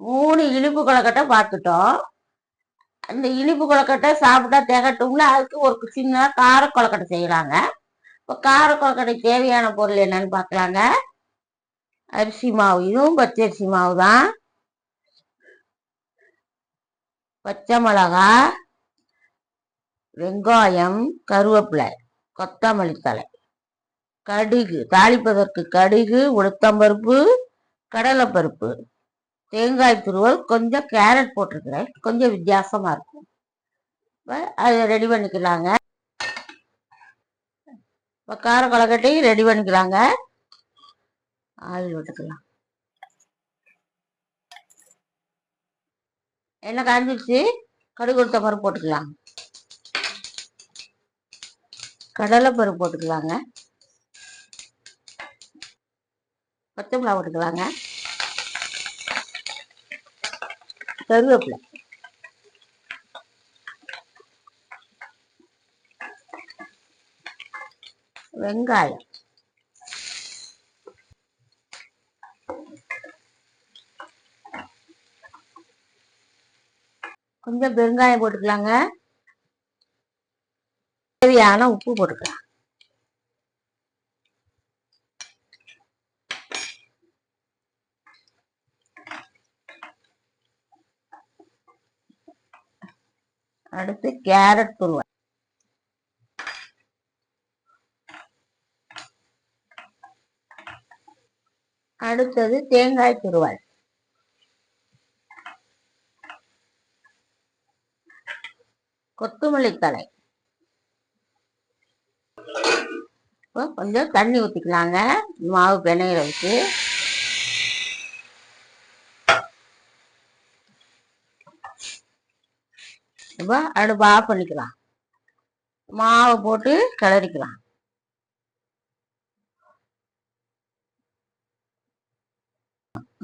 மூணு இனிப்பு கொழக்கட்டை பார்த்துட்டோம். அந்த இனிப்பு கொழக்கட்டை சாப்பிட்டா திகட்டும்ல அதுக்கு ஒரு சின்ன கார கொழக்கட்டை செய்யலாங்க. இப்போ கார கொழக்கட்டை தேவையான பொருள் என்னன்னு பார்க்கலாங்க. அரிசி மாவு இதுவும் பச்சரிசி மாவு தான். பச்சை மிளகா வெங்காயம் கருவேப்பிலை கொத்தமல்லி தழை. கடுகு தாளிப்பதற்கு கடுகு உளுத்தம்பருப்பு கடலைப்பருப்பு. தேங்காய் துருவல் கொஞ்சம் கேரட் போட்டிருக்கிறேன். கொஞ்சம் வித்தியாசமாக இருக்கும். அதை ரெடி பண்ணிக்கலாங்க. இப்போ கார கொலக்கட்டையும் ரெடி பண்ணிக்கலாங்க. ஆயில் விட்டுக்கலாம். எண்ணெய் காஞ்சிடுச்சு கடுகு உளுத்த பருப்பு போட்டுக்கலாம். கடலைப்பருப்பு போட்டுக்கலாங்க. பச்சை மிளகா போட்டுக்கலாங்க. கருவேப்பிலை. வெங்காயம். கொஞ்சம் பெருங்காயம் போட்டுக்கலாங்க. தேவையான உப்பு போட்டுக்கலாம். அடுத்து கேரட் துருவல் அடுத்தது தேங்காய் துருவல். கொத்தமல்லி தலை கொஞ்சம் தண்ணி ஊற்றிக்கலாங்க மாவு பிணையிற இப்போ அடுப்பு ஆஃப் பண்ணிக்கலாம். மாவை போட்டு கிளறிக்கலாம்.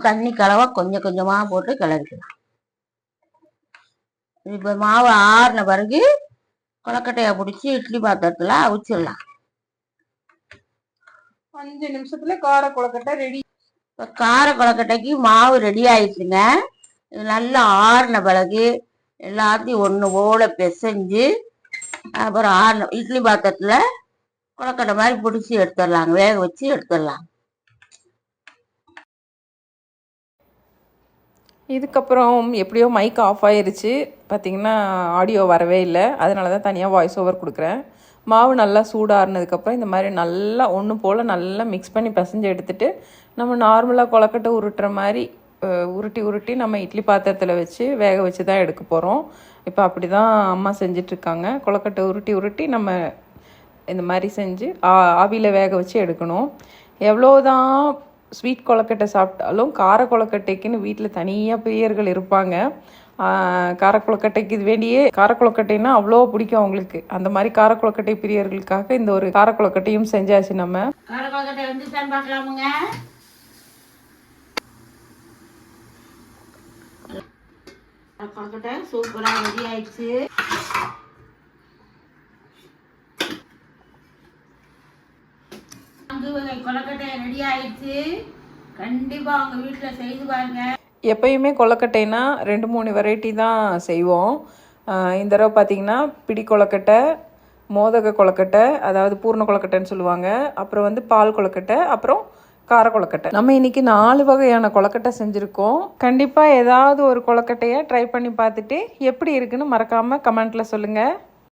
தண்ணி கலவா கொஞ்சம் கொஞ்சமா போட்டு கிளறிக்கலாம். இப்போ மாவு ஆறின பிறகு கொலக்கட்டையை பிடிச்சி இட்லி பாத்திரத்துல அவிச்சிடலாம். அஞ்சு நிமிஷத்துல கார கொழுக்கட்டை ரெடி. இப்போ கார கொலக்கட்டைக்கு மாவு ரெடி ஆயிடுச்சுங்க. இது நல்லா ஆறின பிறகு எல்லாத்தையும் ஒன்று போல பிசைஞ்சு அப்புறம் ஆறின இட்லி பாத்திரத்தில் கொலக்கட்டை மாதிரி பிடிச்சி எடுத்துடலாங்க. வேக வச்சு எடுத்துடலாம். இதுக்கப்புறம் எப்படியோ மைக் ஆஃப் ஆயிருச்சு. பார்த்தீங்கன்னா ஆடியோ வரவே இல்லை. அதனால தான் தனியாக வாய்ஸ் ஓவர் கொடுக்குறேன். மாவு நல்லா சூடாறினதுக்கப்புறம் இந்த மாதிரி நல்லா ஒன்று போல் நல்லா மிக்ஸ் பண்ணி பிசைஞ்சு எடுத்துகிட்டு நம்ம நார்மலாக கொலக்கட்டை உருட்டுற மாதிரி உருட்டி உருட்டி நம்ம இட்லி பாத்திரத்தில் வச்சு வேக வச்சு தான் எடுக்க போகிறோம் இப்போ அப்படி தான் அம்மா செஞ்சிட்ருக்காங்க. கொலக்கட்டை உருட்டி உருட்டி நம்ம இந்த மாதிரி செஞ்சு ஆ- ஆவியில் வேக வச்சு எடுக்கணும். எவ்வளோதான் ஸ்வீட் கொலக்கட்டை சாப்பிட்டாலும் கார கொலக்கட்டைக்குன்னு வீட்டில் தனியாக பிரியர்கள் இருப்பாங்க. ஆ, கார இது வேண்டியே கார அவ்வளோ பிடிக்கும் அவங்களுக்கு. அந்த மாதிரி கார பிரியர்களுக்காக இந்த ஒரு கார செஞ்சாச்சு நம்ம. கார கொலக்கட்டை பார்க்கலாமுங்க. கார சூப்பராக ரெடி ஆயிடுச்சு. கொலக்கட்டை ரெடி ஆயிடுச்சு. செய்து பாருங்க. எப்பயுமே கொலக்கட்டைனா ரெண்டு மூணு வெரைட்டி தான் செய்வோம். இந்த தடவை பார்த்தீங்கன்னா பிடி கொலக்கட்டை மோதக கொலக்கட்டை அதாவது பூர்ண கொலக்கட்டைன்னு சொல்லுவாங்க. அப்புறம் வந்து பால் கொலக்கட்டை அப்புறம் கார கொழுக்கட்டை. நம்ம இன்னைக்கு நாலு வகையான கொழுக்கட்டை செஞ்சுருக்கோம். கண்டிப்பாக ஏதாவது ஒரு கொழுக்கட்டையை ட்ரை பண்ணி பார்த்துட்டு எப்படி இருக்குன்னு மறக்காமல் கமெண்ட்டில் சொல்லுங்கள்